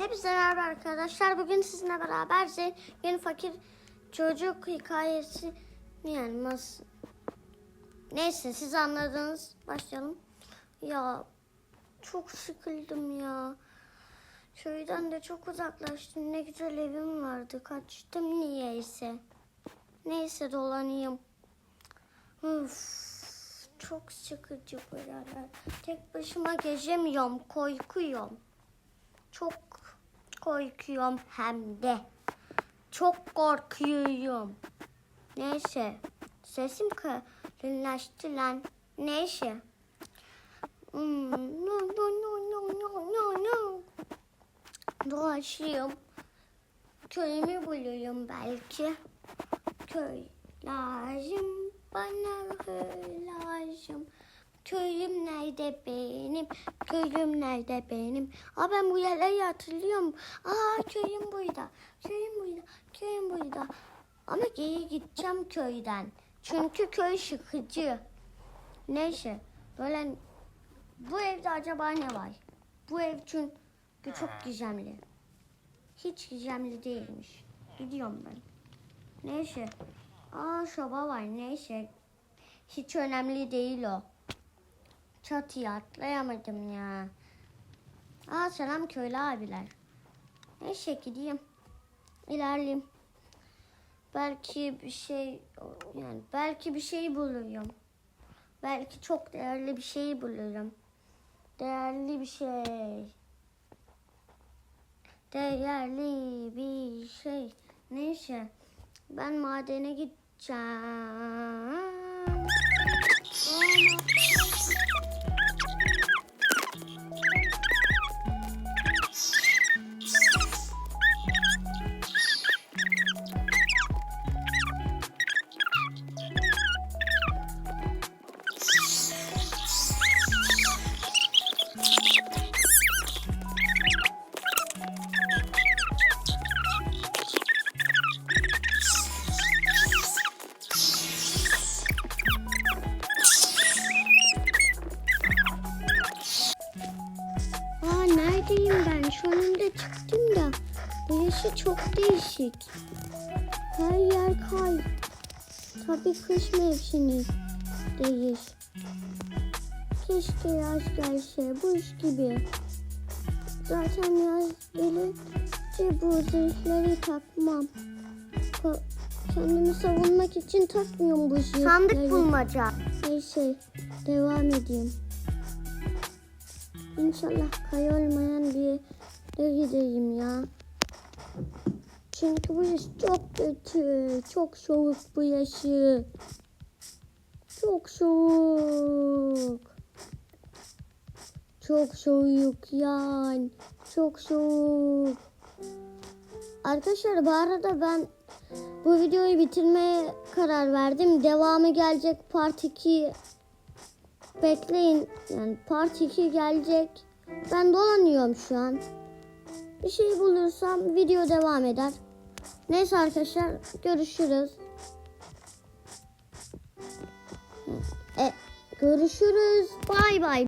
Hepinize merhaba arkadaşlar. Bugün sizinle beraber zengin fakir çocuk hikayesi yani nasıl neyse siz anladınız. Başlayalım. Ya çok sıkıldım ya. Köyden de çok uzaklaştım. Ne güzel evim vardı. Kaçtım niyeyse. Neyse dolanayım. Uf, çok sıkıcı bu yerler. Tek başıma gezemiyorum. Korkuyorum. Çok korkuyorum hem de. Çok korkuyorum. Neyse. Sesim kalınlaştı lan. Neyse. Hmm, no, no, no, no, no, no, no. Dolaşayım. Köyümü bulurum belki. Köy lazım bana köy lazım. Köyüm nerede benim? Köyüm nerede benim? Aa ben bu yerleri hatırlıyorum. Aa köyüm burada. Köyüm burada. Köyüm burada. Ama geri gideceğim köyden. Çünkü köy sıkıcı. Neyse. Böyle bu evde acaba ne var? Bu ev çünkü çok gizemli. Hiç gizemli değilmiş. Gidiyorum ben. Neyse. Aa şoba var. Neyse. Hiç önemli değil o. Çatıya atlayamadım ya. Aa selam köylü abiler. Neyse gideyim. İlerleyeyim. Belki bir şey yani belki bir şey bulurum. Belki çok değerli bir şey bulurum. Değerli bir şey. Değerli bir şey. Neyse. Ben madene gideceğim. Neredeyim ben? Şu anda çıktım da. Burası çok değişik. Her yer kay. Tabii kış mevsimi değil. Keşke yaz gelse buz gibi. Zaten yaz gelince bu zırhları takmam. Ko- Kendimi savunmak için takmıyorum bu zırhları. Sandık bulmaca. Neyse devam edeyim. İnşallah kaya olmayan bir yere gideyim ya. Çünkü burası çok kötü. Çok soğuk bu yaşı. Çok soğuk. Çok soğuk yani. Çok soğuk. Arkadaşlar bu arada ben bu videoyu bitirmeye karar verdim. Devamı gelecek part 2 Bekleyin. Yani part 2 gelecek. Ben dolanıyorum şu an. Bir şey bulursam video devam eder. Neyse arkadaşlar görüşürüz. E, görüşürüz. Bay bay.